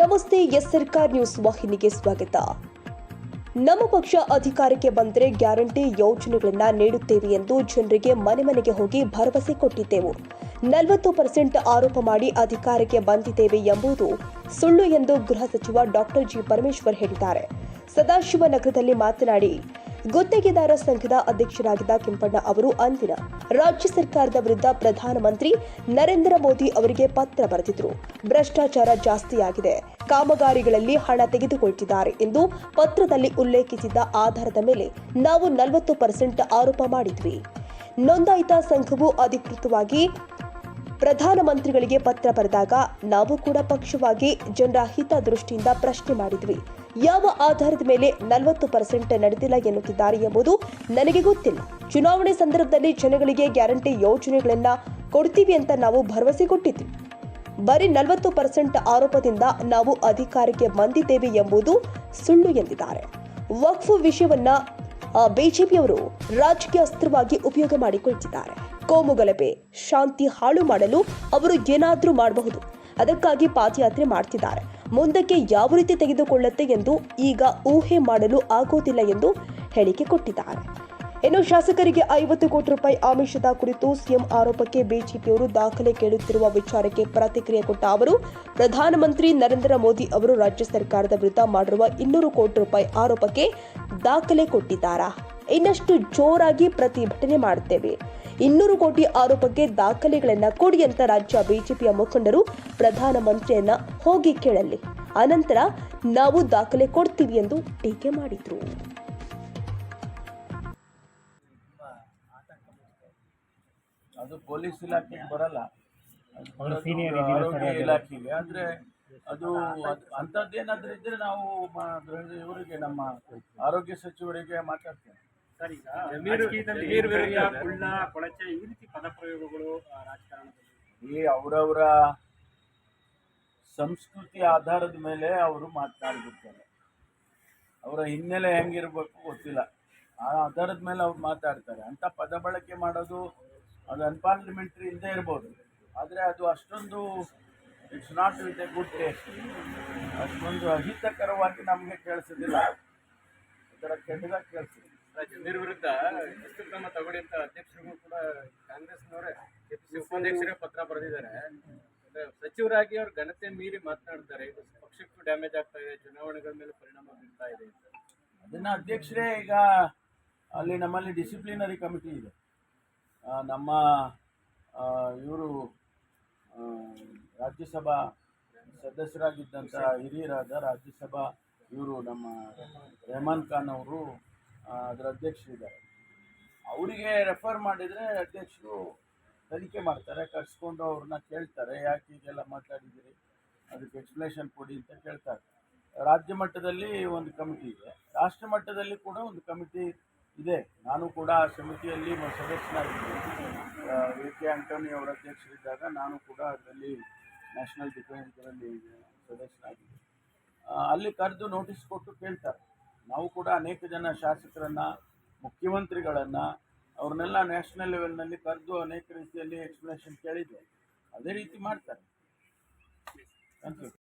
ನಮಸ್ತೆ, ಎಸ್ ಸರ್ಕಾರ್ ನ್ಯೂಸ್ ವಾಹಿನಿಗೆ ಸ್ವಾಗತ. ನಮ್ಮ ಪಕ್ಷ ಅಧಿಕಾರಕ್ಕೆ ಬಂದರೆ ಗ್ಯಾರಂಟಿ ಯೋಜನೆಗಳನ್ನ ನೀಡುತ್ತೇವೆ ಎಂದು ಜನರಿಗೆ ಮನೆ ಮನೆಗೆ ಹೋಗಿ ಭರವಸೆ ಕೊಟ್ಟಿದ್ದೆವು. ನಲವತ್ತು ಪರ್ಸೆಂಟ್ ಆರೋಪ ಮಾಡಿ ಅಧಿಕಾರಕ್ಕೆ ಬಂದಿದ್ದೇವೆ ಎಂಬುದು ಸುಳ್ಳು ಎಂದು ಗೃಹ ಸಚಿವ ಡಾಕ್ಟರ್ ಜಿ ಪರಮೇಶ್ವರ್ ಹೇಳಿದ್ದಾರೆ. ಸದಾಶಿವನಗರದಲ್ಲಿ ಮಾತನಾಡಿ ಗುತ್ತಿಗೆದಾರ ಸಂಘದ ಅಧ್ಯಕ್ಷರಾಗಿದ್ದ ಕೆಂಪಣ್ಣ ಅವರು ಅಂದಿನ ರಾಜ್ಯ ಸರ್ಕಾರದ ವಿರುದ್ಧ ಪ್ರಧಾನಮಂತ್ರಿ ನರೇಂದ್ರ ಮೋದಿ ಅವರಿಗೆ ಪತ್ರ ಬರೆದಿದ್ರು. ಭ್ರಷ್ಟಾಚಾರ ಜಾಸ್ತಿಯಾಗಿದೆ. ಕಾಮಗಾರಿಗಳಲ್ಲಿ ಹಣ ತೆಗೆದುಕೊಳ್ತಿದ್ದಾರೆ ಎಂದು ಪತ್ರದಲ್ಲಿ ಉಲ್ಲೇಖಿಸಿದ್ದ ಆಧಾರದ ಮೇಲೆ ನಾವು ನಲವತ್ತು ಪರ್ಸೆಂಟ್ ಆರೋಪ ಮಾಡಿದ್ವಿ. ನೋಂದಾಯಿತ ಸಂಘವು ಅಧಿಕೃತವಾಗಿ ಪ್ರಧಾನಮಂತ್ರಿಗಳಿಗೆ ಪತ್ರ ಬರೆದಾಗ ನಾವು ಕೂಡ ಪಕ್ಷವಾಗಿ ಜನರ ಹಿತದೃಷ್ಟಿಯಿಂದ ಪ್ರಶ್ನೆ ಮಾಡಿದ್ವಿ. ಯಾವ ಆಧಾರದ ಮೇಲೆ ನಲವತ್ತು ಪರ್ಸೆಂಟ್ ನಡೆದಿಲ್ಲ ಎನ್ನುತ್ತಿದ್ದಾರೆ ಎಂಬುದು ನನಗೆ ಗೊತ್ತಿಲ್ಲ. ಚುನಾವಣೆ ಸಂದರ್ಭದಲ್ಲಿ ಜನಗಳಿಗೆ ಗ್ಯಾರಂಟಿ ಯೋಜನೆಗಳನ್ನ ಕೊಡ್ತೀವಿ ಅಂತ ನಾವು ಭರವಸೆ ಕೊಟ್ಟಿದ್ವಿ ಬರೀ ನಲವತ್ತು ಪರ್ಸೆಂಟ್ ಆರೋಪದಿಂದ ನಾವು ಅಧಿಕಾರಕ್ಕೆ ಬಂದಿದ್ದೇವೆ ಎಂಬುದು ಸುಳ್ಳು ಎಂದಿದ್ದಾರೆ. ವಕ್ಫ್ ವಿಷಯವನ್ನ ಬಿಜೆಪಿಯವರು ರಾಜಕೀಯ ಅಸ್ತ್ರವಾಗಿ ಉಪಯೋಗ ಮಾಡಿಕೊಳ್ತಿದ್ದಾರೆ. ಕೋಮುಗಲಭೆ, ಶಾಂತಿ ಹಾಳು ಮಾಡಲು ಅವರು ಏನಾದರೂ ಮಾಡಬಹುದು. ಅದಕ್ಕಾಗಿ ಪಾದಯಾತ್ರೆ ಮಾಡ್ತಿದ್ದಾರೆ. ಮುಂದಕ್ಕೆ ಯಾವ ರೀತಿ ತೆಗೆದುಕೊಳ್ಳುತ್ತೆ ಎಂದು ಈಗ ಊಹೆ ಮಾಡಲು ಆಗೋದಿಲ್ಲ ಎಂದು ಹೇಳಿಕೆ ಕೊಟ್ಟಿದ್ದಾರೆ. ಇನ್ನು ಶಾಸಕರಿಗೆ ಐವತ್ತು ಕೋಟಿ ರೂಪಾಯಿ ಆಮಿಷದ ಕುರಿತು ಸಿಎಂ ಆರೋಪಕ್ಕೆ ಬಿಜೆಪಿಯವರು ದಾಖಲೆ ಕೇಳುತ್ತಿರುವ ವಿಚಾರಕ್ಕೆ ಪ್ರತಿಕ್ರಿಯೆ ಕೊಟ್ಟ ಅವರು, ಪ್ರಧಾನಮಂತ್ರಿ ನರೇಂದ್ರ ಮೋದಿ ಅವರು ರಾಜ್ಯ ಸರ್ಕಾರದ ವಿರುದ್ಧ ಮಾಡಿರುವ ಇನ್ನೂರು ಕೋಟಿ ರೂಪಾಯಿ ಆರೋಪಕ್ಕೆ ದಾಖಲೆ ಕೊಟ್ಟಿದ್ದಾರಾ? ಇನ್ನಷ್ಟು ಜೋರಾಗಿ ಪ್ರತಿಭಟನೆ ಮಾಡುತ್ತೇವೆ. ಇನ್ನೂರು ಕೋಟಿ ಆರೋಪಕ್ಕೆ ದಾಖಲೆಗಳನ್ನ ಕೊಡಿ ಅಂತ ರಾಜ್ಯ ಬಿಜೆಪಿಯ ಮುಖಂಡರು ಪ್ರಧಾನಮಂತ್ರಿಯನ್ನ ಹೋಗಿ ಕೇಳಲಿ. ಅನಂತರ ನಾವು ದಾಖಲೆ ಕೊಡ್ತೀವಿ ಎಂದು ಟೀಕೆ ಮಾಡಿದ್ರು. ಅದು ಪೊಲೀಸ್ ಇಲಾಖೆಗೆ ಬರಲ್ಲ. ಆರೋಗ್ಯ? ಇಲಾಖೆಗೆ. ಆದ್ರೆ ಅದು ಅಂಥದ್ದೇನಾದ್ರೂ ಇದ್ರೆ ನಾವು ಇವರಿಗೆ ನಮ್ಮ ಆರೋಗ್ಯ ಸಚಿವರಿಗೆ ಮಾತಾಡ್ತೇವೆ. ಸರ್ ಈಗ ರಾಜಕೀಯದಲ್ಲಿ ವಿರುದ್ಧ ಕುಳ್ಳ ಕೊಳಚೆ ಈ ರೀತಿ ಪದಪ್ರಯೋಗಗಳು ಆ, ರಾಜಕಾರಣದಲ್ಲಿ ಈ ಅವರವರ ಸಂಸ್ಕೃತಿ ಆಧಾರದ ಮೇಲೆ ಅವರು ಮಾತಾಡ್ಬಿಡ್ತಾರೆ. ಅವರ ಹಿನ್ನೆಲೆ ಹೆಂಗಿರ್ಬೇಕು ಗೊತ್ತಿಲ್ಲ. ಆ ಆಧಾರದ ಮೇಲೆ ಅವ್ರು ಮಾತಾಡ್ತಾರೆ. ಅಂತ ಪದ ಬಳಕೆ ಮಾಡೋದು ಅದು ಅನ್ಪಾರ್ಲಿಮೆಂಟ್ರಿ ಇಲ್ಲದೆ ಇರ್ಬೋದು. ಆದರೆ ಅದು ಅಷ್ಟೊಂದು it's not with a good taste ಅಷ್ಟೊಂದು ಅಹಿತಕರವಾಗಿ ನಮಗೆ ಕೇಳಿಸೋದಿಲ್ಲ. ಅದರ ಕೆಟ್ಟದಾಗ ಕೇಳಿಸಿದೆ. ನೀರು ವಿರುದ್ಧ ಎಷ್ಟು ಕ್ರಮ ತಗೊಳ್ಳಿ ಅಂತ ಅಧ್ಯಕ್ಷರಿಗೂ ಕೂಡ ಕಾಂಗ್ರೆಸ್ನವರೇ ಉಪಾಧ್ಯಕ್ಷರೇ ಪತ್ರ ಬರೆದಿದ್ದಾರೆ. ಸಚಿವರಾಗಿ ಅವ್ರು ಘನತೆ ಮೀರಿ ಮಾತನಾಡ್ತಾರೆ. ಇದು ಪಕ್ಷಕ್ಕೂ ಡ್ಯಾಮೇಜ್ ಆಗ್ತಾ ಇದೆ, ಚುನಾವಣೆಗಳ ಮೇಲೆ ಪರಿಣಾಮ ಬೀರ್ತಾ ಇದೆ ಅದನ್ನು ಅಧ್ಯಕ್ಷರೇ ಈಗ ಅಲ್ಲಿ ನಮ್ಮಲ್ಲಿ ಡಿಸಿಪ್ಲಿನರಿ ಕಮಿಟಿ ಇದೆ. ನಮ್ಮ ಇವರು ರಾಜ್ಯಸಭಾ ಸದಸ್ಯರಾಗಿದ್ದಂಥ ಹಿರಿಯರಾದ ರಾಜ್ಯಸಭಾ ಇವರು ನಮ್ಮ ರೆಹಮಾನ್ ಖಾನ್ ಅವರು ಅದರ ಅಧ್ಯಕ್ಷರಿದ್ದಾರೆ ಅವರಿಗೆ ರೆಫರ್ ಮಾಡಿದರೆ ಅಧ್ಯಕ್ಷರು ತನಿಖೆ ಮಾಡ್ತಾರೆ, ಕರೆಸ್ಕೊಂಡು ಅವ್ರನ್ನ ಕೇಳ್ತಾರೆ, ಯಾಕೆ ಹೀಗೆಲ್ಲ ಮಾತಾಡಿದ್ದೀರಿ? ಅದಕ್ಕೆ ಎಕ್ಸ್ಪ್ಲನೇಷನ್ ಕೊಡಿ ಅಂತ ಕೇಳ್ತಾರೆ. ರಾಜ್ಯ ಮಟ್ಟದಲ್ಲಿ ಒಂದು ಕಮಿಟಿ ಇದೆ. ರಾಷ್ಟ್ರ ಮಟ್ಟದಲ್ಲಿ ಕೂಡ ಒಂದು ಕಮಿಟಿ ಇದೆ. ನಾನು ಕೂಡ ಆ ಸಮಿತಿಯಲ್ಲಿ ಸದಸ್ಯನಾಗಿದ್ದೆ ಎ ಕೆ ಆಂಟೋನಿ ಅವರ ಅಧ್ಯಕ್ಷರಿದ್ದಾಗ ನಾನು ಕೂಡ ಅದರಲ್ಲಿ ನ್ಯಾಷನಲ್ ಡಿಫೆನ್ಸ್ ಸದಸ್ಯನಾಗಿದ್ದೀನಿ. ಸದಸ್ಯನಾಗಿದ್ದೆ ಅಲ್ಲಿ ಕರೆದು ನೋಟಿಸ್ ಕೊಟ್ಟು ಕೇಳ್ತಾರೆ. ನಾವು ಕೂಡ ಅನೇಕ ಜನ ಶಾಸಕರನ್ನು, ಮುಖ್ಯಮಂತ್ರಿಗಳನ್ನು, ಅವ್ರನ್ನೆಲ್ಲ ನ್ಯಾಷನಲ್ ಲೆವೆಲ್ನಲ್ಲಿ ಕರೆದು ಅನೇಕ ರೀತಿಯಲ್ಲಿ ಎಕ್ಸ್ಪ್ಲನೇಷನ್ ಕೇಳಿದ್ವಿ. ಅದೇ ರೀತಿ ಮಾಡ್ತಾರೆ. Thank you